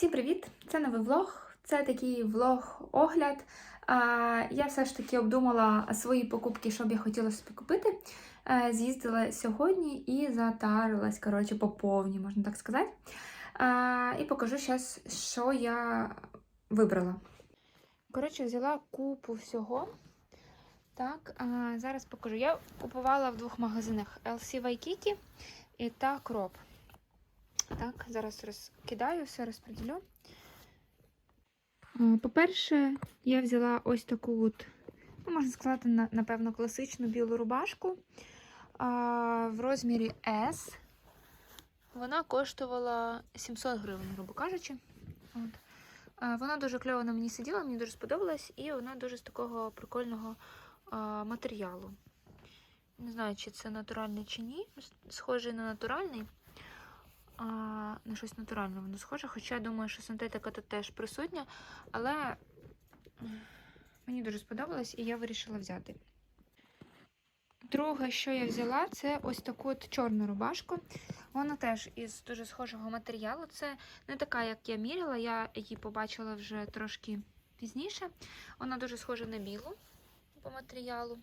Всім привіт! Це новий влог. Це такий влог-огляд. Я все ж таки обдумала свої покупки, що б я хотіла собі купити. Е, З'їздила сьогодні і затарилась, коротше, по повній, можна так сказати. І покажу зараз, що я вибрала. Коротше, взяла купу всього. Так, зараз покажу. Я купувала в двох магазинах LC Waikiki і та Crop. Так, зараз розкидаю, все розподілю. Е, По-перше, я взяла ось таку от, ну, можна сказати, напевно, класичну білу рубашку в розмірі S. Вона коштувала 700 гривень, грубо кажучи. От. Вона дуже кльово на мені сиділа, мені дуже сподобалась, і вона дуже з такого прикольного матеріалу. Не знаю, чи це натуральний чи ні. Схожий на натуральний на щось натуральне воно схоже. Хоча я думаю, що синтетика тут теж присутня, але мені дуже сподобалось і я вирішила взяти. Друге, що я взяла, це ось таку от чорну рубашку. Вона теж із дуже схожого матеріалу. Це не така, як я міряла, я її побачила вже трошки пізніше. Вона дуже схожа на білу по матеріалу.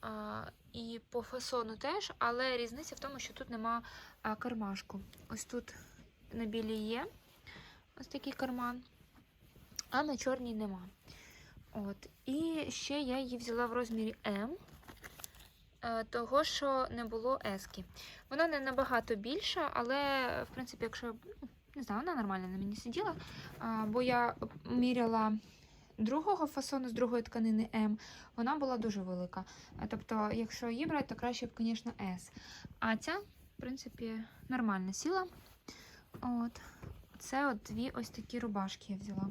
А, і по фасону теж, але різниця в тому, що тут нема кармашку. Ось тут на білій є ось такий карман, а на чорній нема. От. І ще я її взяла в розмірі М, е, того, що не було ески. Вона не набагато більша, але, в принципі, якщо не знаю, вона нормально на мені сиділа, бо я міряла другого фасону з другої тканини М, вона була дуже велика. Тобто, якщо її брати, то краще б, звісно, S. А ця, в принципі, нормально сіла. От. Це от дві ось такі рубашки я взяла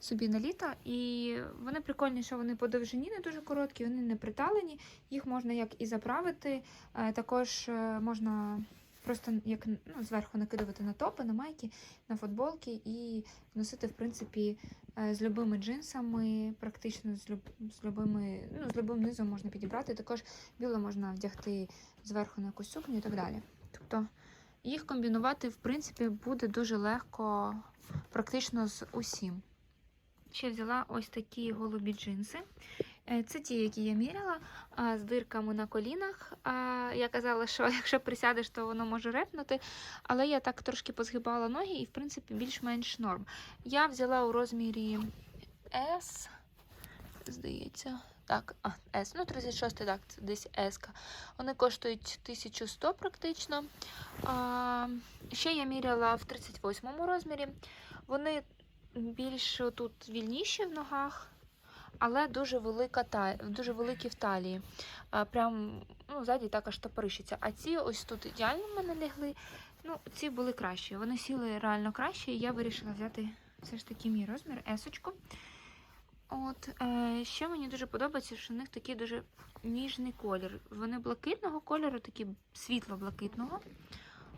собі на літо. І вони прикольні, що вони по довжині не дуже короткі, вони не приталені. Їх можна як і заправити. е, Також е, можна просто як ну, зверху накидувати на топи, на майки, на футболки і носити, в принципі, е, з любими джинсами, практично з, люб... з любими, ну, з любим низом можна підібрати. Також біле можна вдягти зверху на якусь сукню і так далі. Тобто їх комбінувати, в принципі, буде дуже легко, практично з усім. Ще взяла ось такі голубі джинси. Е, Це ті, які я міряла, з дирками на колінах. Я казала, що якщо присядеш, то воно може репнути. Але я так трошки позгибала ноги і, в принципі, більш-менш норм. Я взяла у розмірі S, здається. Так, а, S, ну 36, так, це десь S. Вони коштують 1100 практично. А, ще я міряла в 38 розмірі. Вони більш тут вільніші в ногах, але дуже велика та... дуже великі в талії. А, прям ну, ззаді так аж топорищиться. А ці ось тут ідеально в мене лягли. Ну, ці були кращі. Вони сіли реально краще, і я вирішила взяти все ж таки мій розмір, есочку. От, ще мені дуже подобається, що в них такий дуже ніжний колір. Вони блакитного кольору, такі світло-блакитного.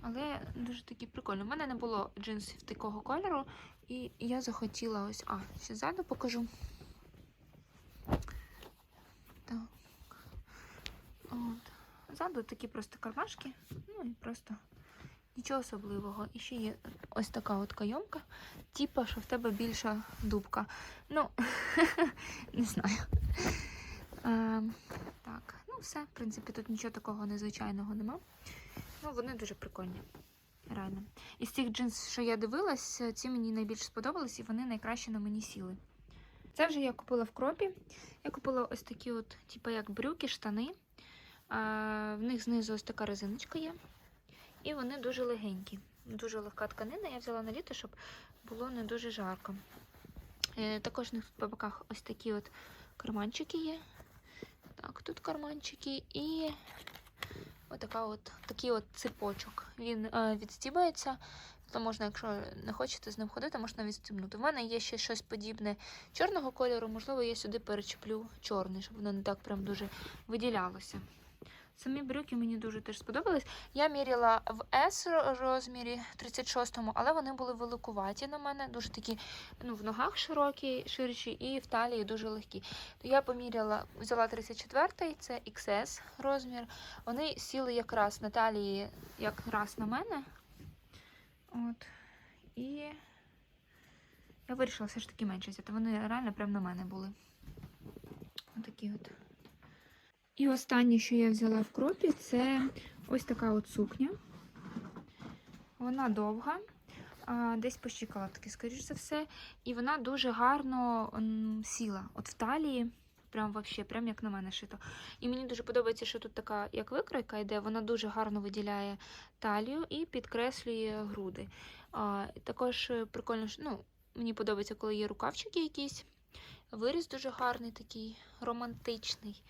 Але дуже такі прикольні. У мене не було джинсів такого кольору, і я захотіла ось. А, ще ззаду покажу. Так. От. Ззаду такі просто кармашки, ну і просто нічого особливого. І ще є ось така от кайомка, типа, що в тебе більша дубка. Ну, не знаю. Е, так, ну все, в принципі, тут нічого такого незвичайного нема. Ну, вони дуже прикольні. Реально. Із цих джинс, що я дивилась, ці мені найбільше сподобались і вони найкраще на мені сіли. Це вже я купила в кропі. Я купила ось такі от, типу як брюки, штани. А, в них знизу ось така резиночка є. І вони дуже легенькі. Дуже легка тканина. Я взяла на літо, щоб було не дуже жарко. Е, також в них по боках ось такі от карманчики є. Так, тут карманчики і Отака от, такий от ципочок. Він е, відстібається, то можна, якщо не хочете з ним ходити, можна відстібнути. У мене є ще щось подібне чорного кольору, можливо, я сюди перечеплю чорний, щоб воно не так прям дуже виділялося. Самі брюки мені дуже теж сподобались. Я міряла в S розмірі 36-му, але вони були великуваті на мене, дуже такі ну, в ногах широкі, ширші, і в талії дуже легкі. То я поміряла, взяла 34-й, це XS розмір. Вони сіли якраз на талії, якраз на мене. От. І Я вирішила все ж таки менше взяти. Вони реально прямо на мене були. Отакі от. І останнє, що я взяла в кропі, це ось така от сукня. Вона довга, десь по щиколотки, скоріш за все. І вона дуже гарно сіла. От в талії, прям вообще, прям як на мене шито. І мені дуже подобається, що тут така як викройка йде, вона дуже гарно виділяє талію і підкреслює груди. А, також е, прикольно, що ну, мені подобається, коли є рукавчики якісь. Виріз дуже гарний, такий романтичний.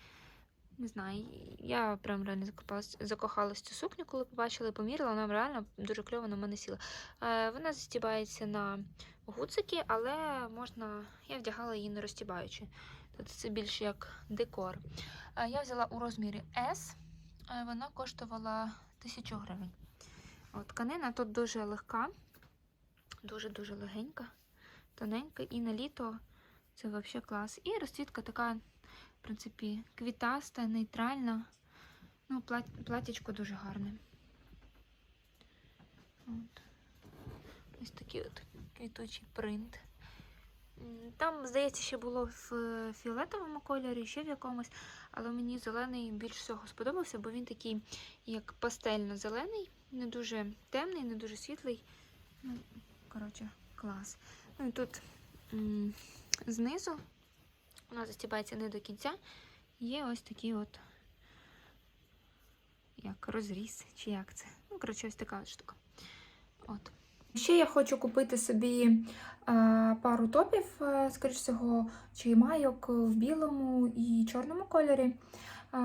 Не знаю, я прям реально закопалась, закохалась цю сукню, коли побачила і поміряла, вона реально дуже кльово на мене сіла. Е, вона застібається на гуцики, але можна. Я вдягала її не розтібаючи. Тобто це більше як декор. Е, я взяла у розмірі S, е, вона коштувала 1000 гривень. От, тканина тут дуже легка, дуже-дуже легенька, тоненька, і на літо це взагалі клас. І розцвітка така принципі, квітаста, нейтральна. Ну, плат... платічко дуже гарне. От. Ось такий от квітучий принт. Там, здається, ще було в фіолетовому кольорі, ще в якомусь, але мені зелений більш всього сподобався, бо він такий, як пастельно-зелений, не дуже темний, не дуже світлий. Ну, коротше, клас. Ну і тут знизу вона застібається не до кінця. Є ось такий от як розріз, чи як це. Ну, коротше, ось така штука. От. Ще я хочу купити собі е, пару топів, е, скоріш всього, чи майок в білому і чорному кольорі. Е,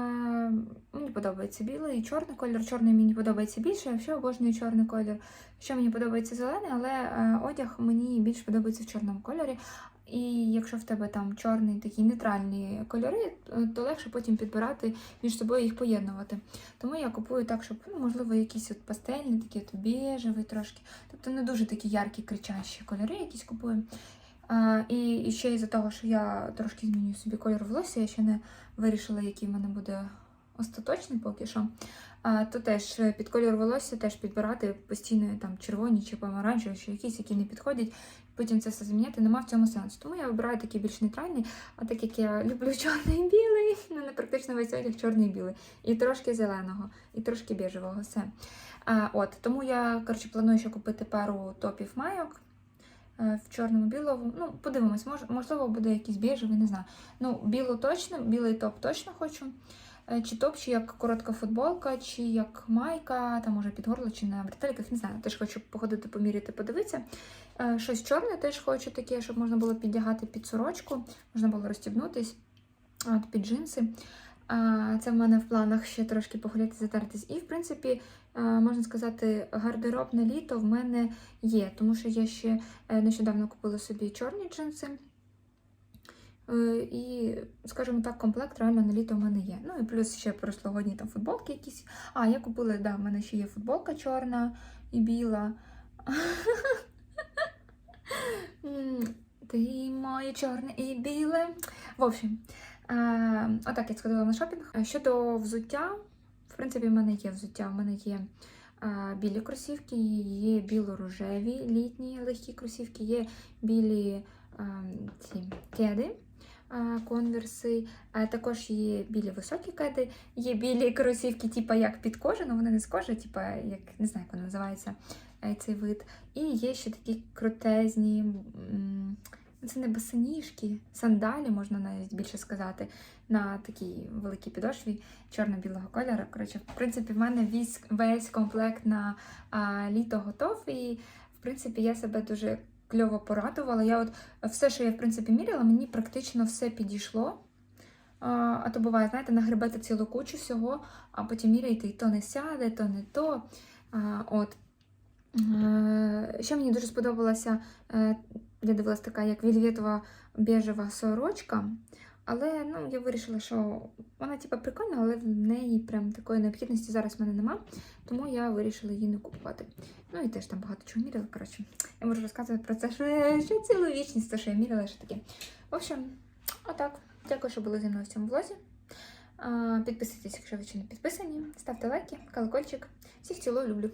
мені подобається білий і чорний кольор. Чорний мені подобається більше, я ще обожнюю чорний кольор. Ще мені подобається зелений, але е, одяг мені більш подобається в чорному кольорі. І якщо в тебе там чорний такі нейтральні кольори, е, то легше потім підбирати між собою їх поєднувати. Тому я купую так, щоб ну, можливо якісь от пастельні, такі от бежеві трошки. Тобто не дуже такі яркі, кричащі кольори якісь купую. А, і, і ще із-за того, що я трошки змінюю собі кольор волосся, я ще не вирішила, який в мене буде остаточний поки що. А, то теж е, під кольор волосся теж підбирати постійно там червоні чи помаранчеві, чи якісь, які не підходять. Потім це все зміняти, нема в цьому сенсу. Тому я вибираю такий більш нейтральний, а так як я люблю чорний і білий, в мене практично весь одяг чорний і білий. І трошки зеленого, і трошки біжевого. Все. А, от, тому я коротше, планую ще купити пару топів майок е, в чорному білому. Ну, подивимось, мож, можливо, буде якийсь біжевий, не знаю. Ну, білу точно, білий топ точно хочу. Е, Чи топ, чи як коротка футболка, чи як майка, там може під горло, чи на бретельках, не знаю. Теж хочу походити, поміряти, подивитися. Е, Щось чорне теж хочу таке, щоб можна було піддягати під сорочку, можна було розстібнутись от, під джинси. Це в мене в планах ще трошки погуляти, затертись. І, в принципі, е, можна сказати, гардероб на літо в мене є, тому що я ще е, нещодавно купила собі чорні джинси. Е, І, скажімо так, комплект реально на літо в мене є. Ну і плюс ще прошлогодні там футболки якісь. А, я купила, да, в мене ще є футболка чорна і біла. Ти моє чорне і біле. В общем, е, отак я сходила на шопінг. Е, Щодо взуття, в принципі, в мене є взуття. В мене є білі кросівки, є біло-рожеві літні легкі кросівки, є білі е, ці кеди. Конверси, також є білі високі кеди, є білі кросівки, типу як під кожу, але вони не з кожи, типу, як не знаю, як воно називається е, цей вид. І є ще такі крутезні, це не босоніжки, сандалі, можна навіть більше сказати, на такій великій підошві чорно-білого кольору. Коротше, в принципі, в мене весь, весь комплект на а, літо готов, і в принципі я себе дуже кльово порадувала. Я от все, що я в принципі міряла, мені практично все підійшло. А, то буває, знаєте, нагребете цілу кучу всього, а потім міряєте, і то не сяде, то не то. От. Е, Ще мені дуже сподобалася, е, я дивилась така як вільветова біжева сорочка. Але ну, я вирішила, що вона типу, прикольна, але в неї прям такої необхідності зараз в мене нема, тому я вирішила її не купувати. Ну і теж там багато чого міряла. Коротше, я можу розказувати про це ще, ще цілу вічність, то що я міряла, що таке. В общем, отак. Дякую, що були зі мною в цьому влозі. Підписуйтесь, якщо ви ще не підписані. Ставте лайки, колокольчик. Всіх цілую, люблю.